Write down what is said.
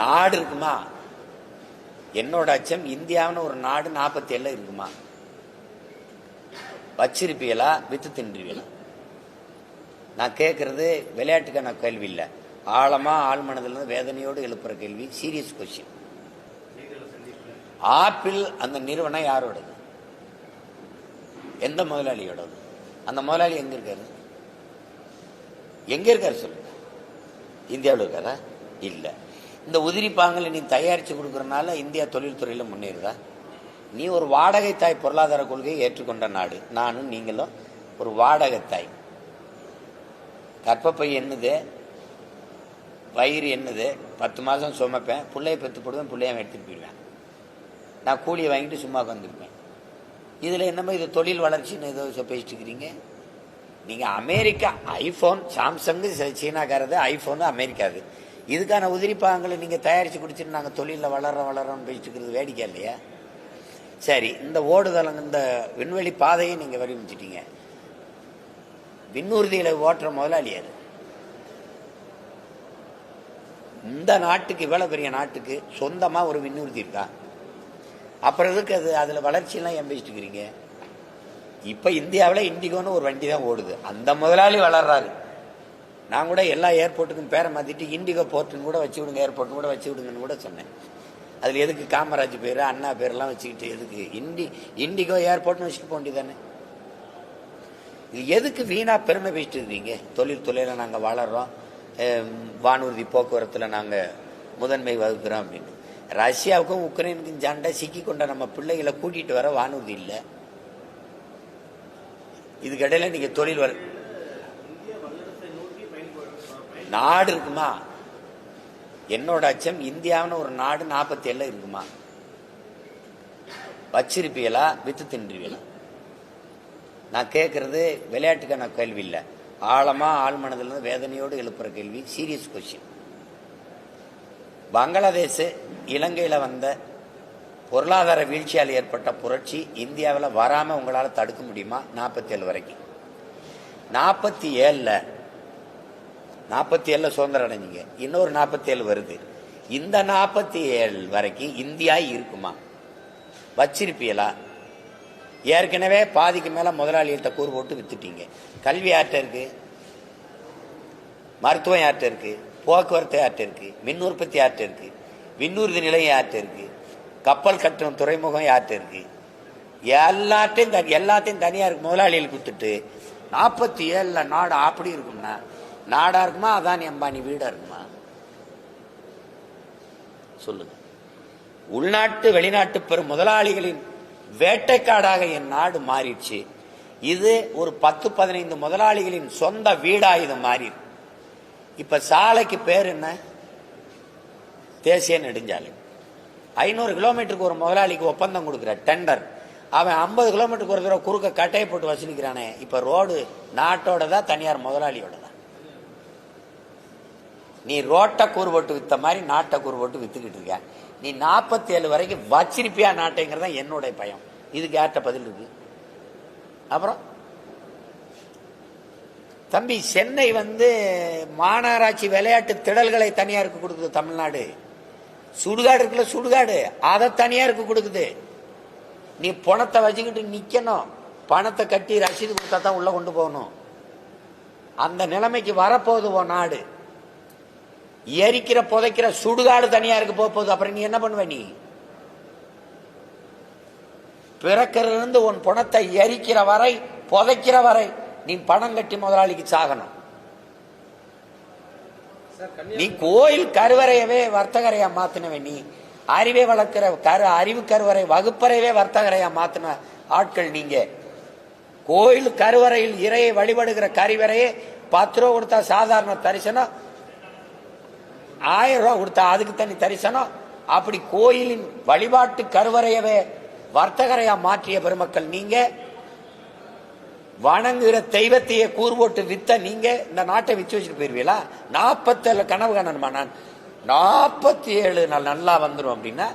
நாடு இருக்குமா? என்னோட அச்சம் இந்தியாவுன்னு ஒரு நாடு நாற்பத்தி ஏழுல இருக்குமா? வச்சிருப்பீங்களா? வித்து தின்றுவீங்களா? நான் கேட்கறது விளையாட்டுக்கான கேள்வி இல்லை. ஆழமா ஆள் மனதில் வேதனையோடு எழுப்புற கேள்வி சீரியஸ் கொஸ்டின் ஆப்பிள் அந்த நிறுவனம் யாரோடது? எந்த முதலாளியோடது? அந்த முதலாளி எங்க இருக்காரு? எங்க இருக்காரு சொல்லுங்க. இந்தியாவில் இருக்காரா? இல்லை. இந்த உதிரி பாகங்களை நீ தயாரித்து கொடுக்குறனால இந்தியா தொழில்துறையில் முன்னேறுதா? நீ ஒரு வாடகை தாய் பொருளாதார கொள்கையை ஏற்றுக்கொண்ட நாடு. நானும் நீங்களும் ஒரு வாடகை தாய். கற்பப்பை என்னது? வயிறு என்னது? பத்து மாதம் சுமப்பேன். பிள்ளைய பெற்று போடுவேன் பிள்ளைய எடுத்துகிட்டு போயிடுவேன். நான் கூலியை வாங்கிட்டு சும்மா உட்காந்துருப்பேன் இதில் என்னமோ இது தொழில் வளர்ச்சின்னு ஏதோ சொ- பேசிட்டு இருக்கிறீங்க நீங்கள் அமெரிக்கா ஐஃபோன் சாம்சங்கு சீனாக்காரது ஐஃபோனு அமெரிக்காது. இதுக்கான உதிரிப்பாகங்களை நீங்கள் தயாரித்து குடிச்சிட்டு நாங்கள் தொழிலில் வளர வளரோன்னு பேசிட்டு இருக்கிறது வேடிக்கை இல்லையா? சரி இந்த ஓடுதலம் இந்த விண்வெளி பாதையை நீங்கள் வடிவமைச்சிட்டீங்க. விண்ணூர்தியில ஓட்டுற முதலாளி அது இந்த நாட்டுக்கு இவ்வளோ பெரிய நாட்டுக்கு சொந்தமாக ஒரு விண்ணூர்தி இருக்கா? அப்புறம் எதுக்கு அது அதில் வளர்ச்சியெல்லாம் ஏன் பேசிட்டு இருக்கிறீங்க? இப்போ இந்தியாவில் இண்டிகோன்னு ஒரு வண்டி தான் ஓடுது. அந்த முதலாளி வளர்றாரு. நான் கூட எல்லா ஏர்போர்ட்டுக்கும் பேரை மாற்றிட்டு இண்டிகோ போர்ட்டுன்னு கூட வச்சு விடுங்க ஏர்போர்ட்னு கூட வச்சு விடுங்கன்னு கூட சொன்னேன். அதில் எதுக்கு காமராஜ் பேர் அண்ணா பேர்லாம் வச்சுக்கிட்டு எதுக்கு? இண்டி இண்டிகோ ஏர்போர்ட்னு வச்சுட்டு போக வேண்டியதானே இது எதுக்கு வீணாக பெருமை பேசிட்டு இருக்கீங்க? தொழில் நாங்கள் நாங்க வானூர்தி போக்குவரத்தில் நாங்கள் முதன்மை வகுக்கிறோம் அப்படின்னு. ரஷ்யாவுக்கும் உக்ரைனுக்கும் சண்டை சிக்கி கொண்ட நம்ம பிள்ளைகளை கூட்டிகிட்டு வர வானூர்தி இல்லை. இதுக்கிடையில் நீங்கள் தொழில் வர நாடு இருக்குமா? என்னோட அச்சம் இந்தியாவின்னு ஒரு நாடு நாற்பத்தி ஏழுல இருக்குமா? வச்சிருப்பீங்களா? வித்து தின்றுவீங்களா நான் கேட்கறது விளையாட்டுக்கான கேள்வி இல்லை. ஆழமா ஆழ் மனதில் இருந்து வேதனையோடு எழுப்புற கேள்வி சீரியஸ் கொஸ்டின் பங்களாதேஷ் இலங்கையில் வந்த பொருளாதார வீழ்ச்சியால் ஏற்பட்ட புரட்சி இந்தியாவில் வராமல் உங்களால் தடுக்க முடியுமா? நாற்பத்தி ஏழு வரைக்கும். நாற்பத்தி ஏழில் நாற்பத்தி ஏழில் சுதந்திரம் அடைஞ்சிங்க. இன்னொரு நாற்பத்தி ஏழு வருது. இந்த நாற்பத்தி ஏழு வரைக்கும் இந்தியா இருக்குமா? வச்சிருப்பீங்களா? ஏற்கனவே பாதிக்கு மேலே முதலாளிகிட்ட கூறு போட்டு வித்துட்டீங்க. கல்வி யார்கிட்ட இருக்கு? மருத்துவம் யார்கிட்ட இருக்கு? போக்குவரத்து யார்கிட்ட இருக்கு? மின் உற்பத்தி யார்கிட்ட இருக்கு? விண்ணூர்தி நிலையம் யார்கிட்ட இருக்கு? கப்பல் கட்டணம் துறைமுகம் யார்கிட்ட இருக்கு? எல்லாத்தையும் தனி- எல்லாத்தையும் தனியாருக்கு முதலாளிகளுக்கு கொடுத்துட்டு நாற்பத்தி ஏழில் நாடு அப்படி இருக்கும்னா நாடா இருக்குமா? அதானி அம்பானி வீடா இருக்குமா? சொல்லுங்க. உள்நாட்டு வெளிநாட்டு பெரும் முதலாளிகளின் வேட்டைக்காடாக என் நாடு மாறிடுச்சு. இது ஒரு பத்து பதினைந்து முதலாளிகளின் சொந்த வீடா இது மாறி இப்ப சாலைக்கு பேர் என்ன? தேசிய நெடுஞ்சாலை. ஐநூறு கிலோமீட்டருக்கு ஒரு முதலாளிக்கு ஒப்பந்தம் கொடுக்குற டெண்டர். அவன் ஐம்பது கிலோமீட்டருக்கு ஒரு தடவை குறுக்க கட்டையை போட்டு வசூலிக்கிறானே. இப்ப ரோடு நாட்டோட தான் தனியார் முதலாளியோட தான் நீ ரோட்டை கூறு போட்டு வித்த மாதிரி நாட்டை கூறு போட்டு வித்துக்கிட்டு இருக்க. நீ நாற்பத்தி ஏழு வரைக்கும் வச்சிருப்பியா நாட்டைங்கிறது தான் என்னுடைய பயம். இதுக்கு யார்கிட்ட பதில் இருக்கு? அப்புறம்? தம்பி சென்னை வந்து மாநகராட்சி விளையாட்டு திடல்களை தனியாருக்கு கொடுக்குது தமிழ்நாடு. சுடுகாடு இருக்குல்ல சுடுகாடு. அதை தனியாருக்கு கொடுக்குது. நீ பணத்தை வச்சுக்கிட்டு நிக்கணும். பணத்தை கட்டி ரசீது கொடுத்தா தான் உள்ள கொண்டு போகணும். அந்த நிலைமைக்கு வரப்போகுது உன் நாடு. எரிக்கிற புதைக்கிற சுடுகாடு தனியாருக்கு போக போகுது. அப்புறம் நீ என்ன பண்ணுவ நீ? பிறக்கிறதுல இருந்து உன் பணத்தை எரிக்கிற வரை புதைக்கிற வரை நீ பணம் கட்டி முதலாளிக்கு சாகணும். நீ கோயில் கருவறையவே வர்த்தகரையா மாத்தினவே நீ. அறிவை வளர்க்கிற கரு அறிவு கருவறை வகுப்பறையவே வர்த்தகரையா மாத்தின ஆட்கள் நீங்க. கோயில் கருவறையில் இறையை வழிபடுகிற கருவறையே பத்து ரூபா கொடுத்தா சாதாரண தரிசனம் ஆயிரம் ரூபா கொடுத்தா அதுக்கு தனி தரிசனம். அப்படி கோயிலின் வழிபாட்டு கருவறையவே வர்த்தகரையா மாற்றிய பெருமக்கள் நீங்க. வணங்குகிற தெய்வத்தையே கூறு வித்த நீங்க. இந்த நாட்டை விச்சு வச்சுட்டு போயிருவீங்களா? நாற்பத்தேழு கனவு காணணுமா நான்? நாற்பத்தி ஏழு நாள் நல்லா வந்துடும் அப்படின்னா